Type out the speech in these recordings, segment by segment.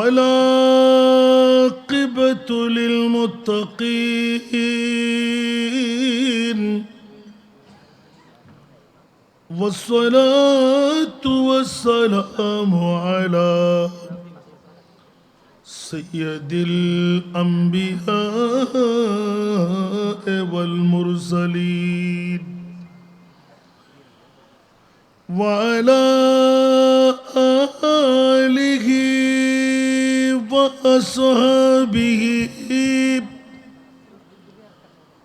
والعاقبة للمتقين. والصلاة والسلام على سيد الأنبياء والمرسلين. وعلى وأصحابه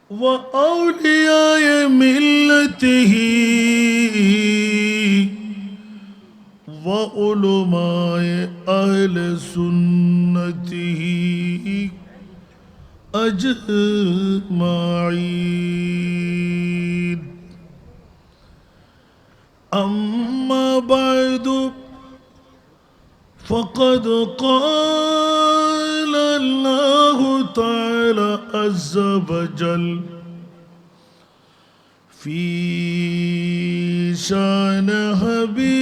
وأولياء ملته وعلماء أهل سنته أجمعين. أما بعد فقد قال الله تعالى عز وجل في شان حبيبه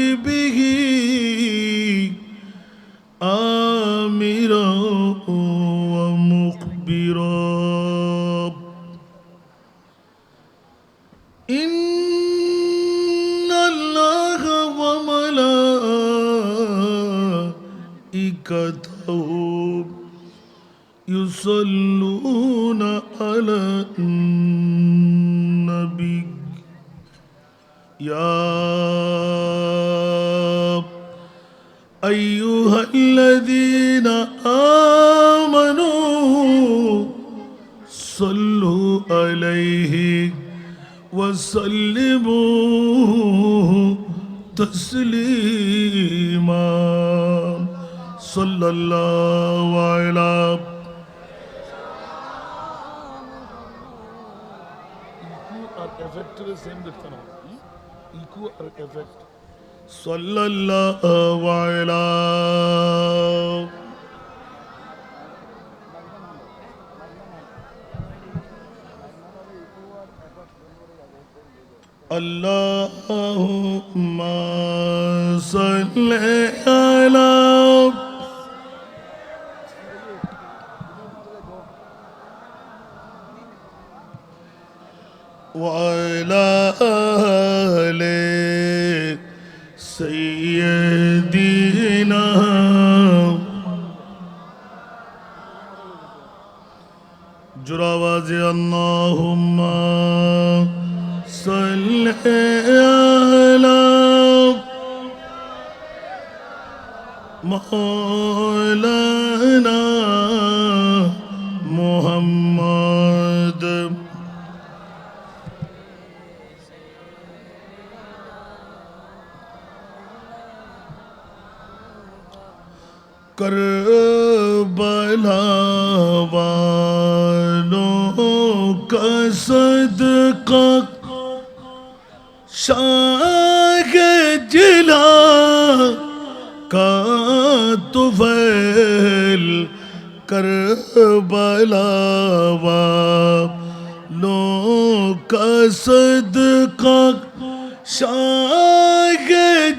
النبي يا أيها الذين آمنوا صلوا عليه وسلموا تسليما. صلى الله এফেক্টের সেম দেখতে না ইকো আর এফেক্ট সাল্লাল্লাহু আলা আল্লাহু وعلى آل سيدنا جراواز اللهم صل على مولانا محمد شاہ جلا کا طفیل کربلا والوں کا صدقہ شاہ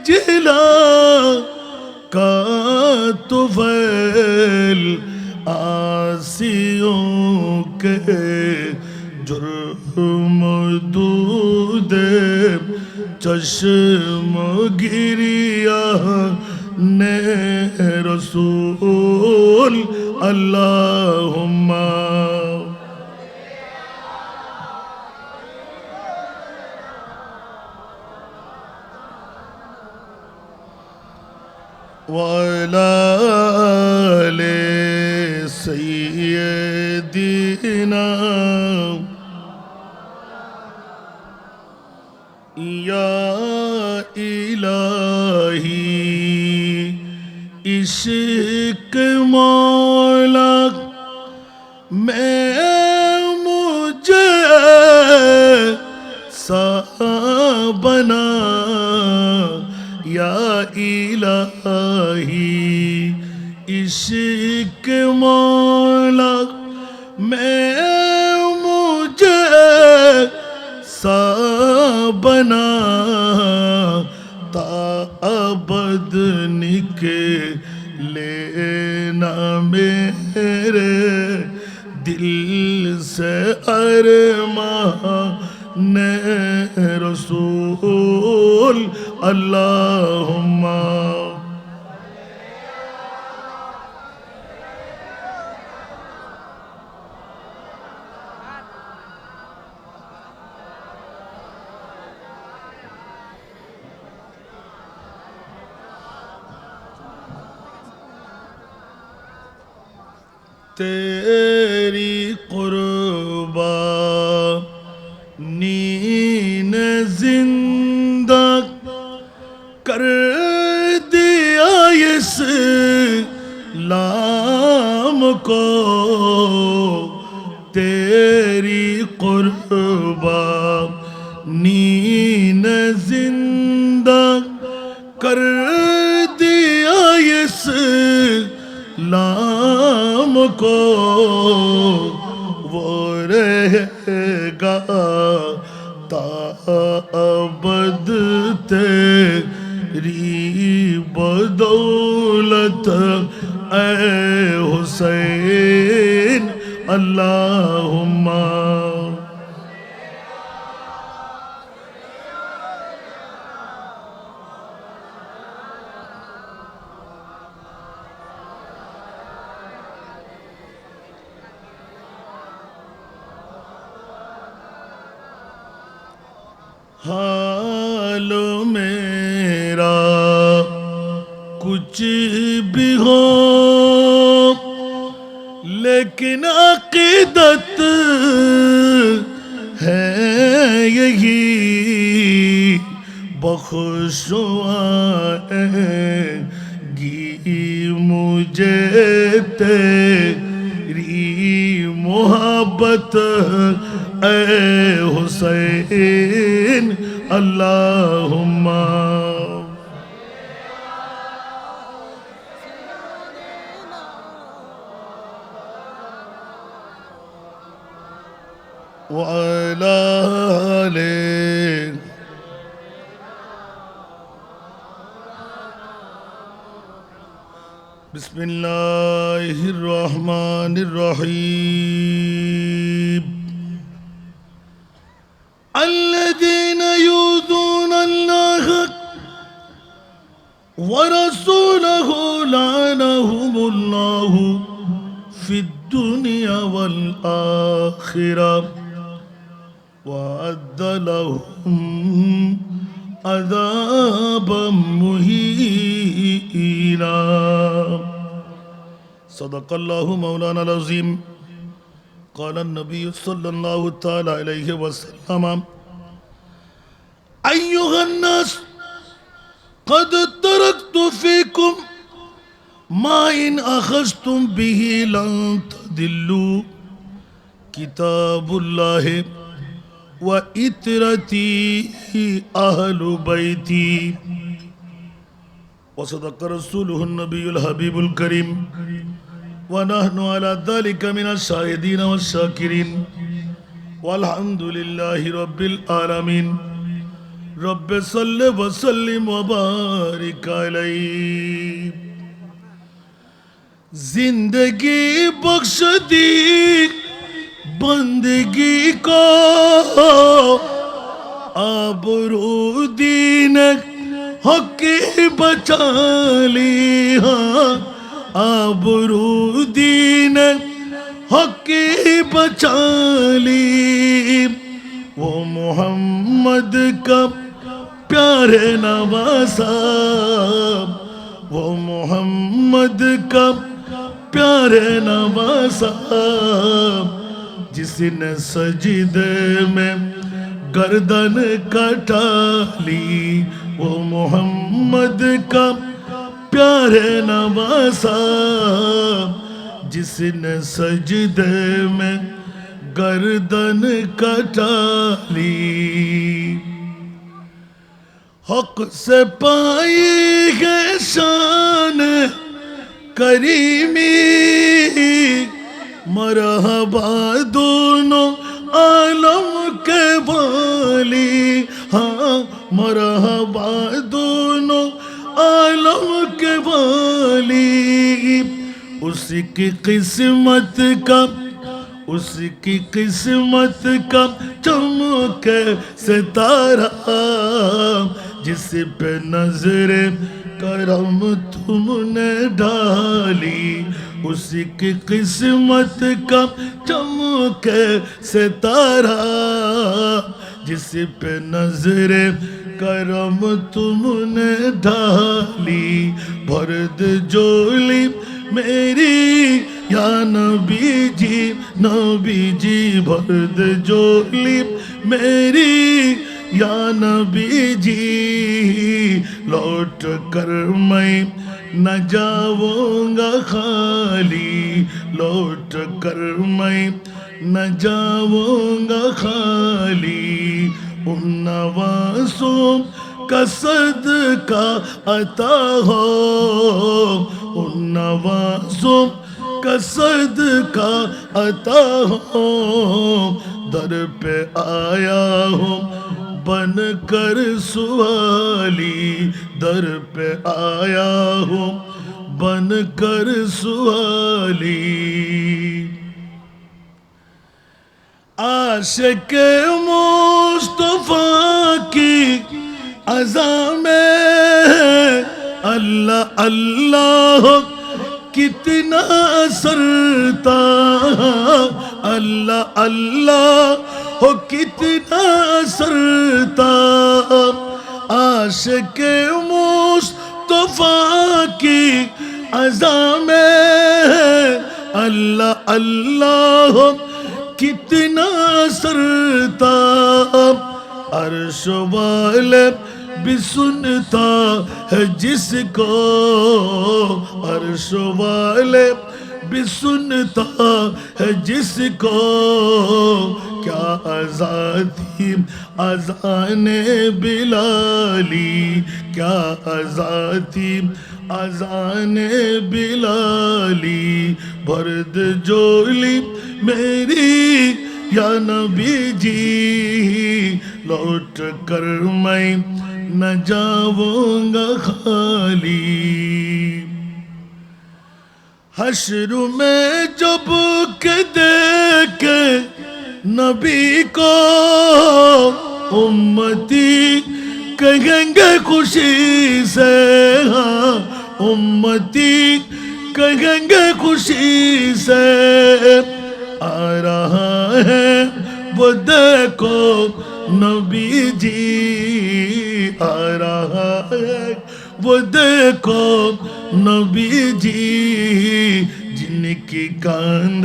جلا کا طفیل آسیوں کے جرم دود چشم گریا نے رسول اللہم وعلى آل سيدنا عشق مولا میں مجھے سا بنا یا الہی عشق مولا میں সে আরে মা নে রসুল আল্লাহ زندہ کر دیا اس لام کو۔ تیری قربا نین زندہ کر دیا اس لام کو۔ وہ رہے گا تا ابد تیری بدولت اے حسین اللہ حال میرا کچھ بھی ہو، لیکن عقیدت ہے یہی۔ بخشوا گی مجھے تیری محبت اے حسین۔ اللہم وعلى آله بسم الله الرحمن الرحيم. ورسوله لعنهم الله في الدنيا والآخرة وأعد لهم عذابا مهينا. صدق الله مولانا العظيم. قال النبي صلى الله تعالى عليه وسلم أيها الناس قد تركت فيكم ما إن أخذتم به لن تضلوا كتاب الله وإترتي أهل بيتي وصدق رسوله النبي الحبيب الكريم ونحن على ذلك من الشاهدين والشاكرين والحمد لله رب العالمين رب صل وسلم وبارك عليه زندگی بخش دی بندگی کو آبرو دین حق بچا لی ہاں آبرو دین حق بچا لی وہ محمد کا پیارے نواسا وہ محمد کا پیارے نواسا جس نے سجدے میں گردن کٹا لی، وہ محمد کا پیارے نواسا جس نے سجدے میں گردن کٹا لی۔ حق سے پائی ہے شان کریمی مرحبا دونوں عالم کے والی ہاں مرحبا دونوں عالم کے والی اس کی قسمت کا اس کی قسمت کا چمکے ستارہ جس پہ نظر کرم تم نے ڈالی اس کی قسمت کا چمکے ستارہ جس پہ نظر کرم تم نے ڈالی بھرد جولی میری یا نبی جی نبی جی بھرد جولی میری یا نبی جی لوٹ کر میں نہ جاؤں گا خالی، لوٹ کر میں نہ جاؤں گا خالی۔ ان نواسوں کا صدقہ عطا ہو۔ ان نواسوں کا صدقہ عطا ہو۔ در پہ آیا ہوں بن کر سوالی در پہ آیا ہوں۔ بن کر سوالی۔ عاشق مصطفیٰ کی عزام اللہ اللہ کتنا سرتا۔ اللہ اللہ ہو کتنا سرتا عاشق مصطفیٰ کی عزام اللہ اللہ کتنا سرتا عرش والے بھی سنتا ہے جس کو۔ عرش والے بھی سنتا ہے جس کو۔ کیا آزادی اذان بلالی؟ کیا آزادی اذان بلالی؟ بھرد جولی میری یا نبی جی لوٹ کر میں نہ جاؤں گا خالی۔ حشر میں جب کے دیکھے نبی کو امتی کہیں گے خوشی سے ہاں امتی کہیں گے خوشی سے۔ آ رہا ہے وہ دیکھو نبی جی آ رہا ہے وہ دیکھو نبی جی۔ جن کی کاند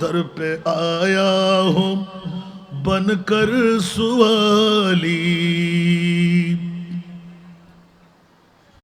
در پہ آیا ہوں بن کر سوالی۔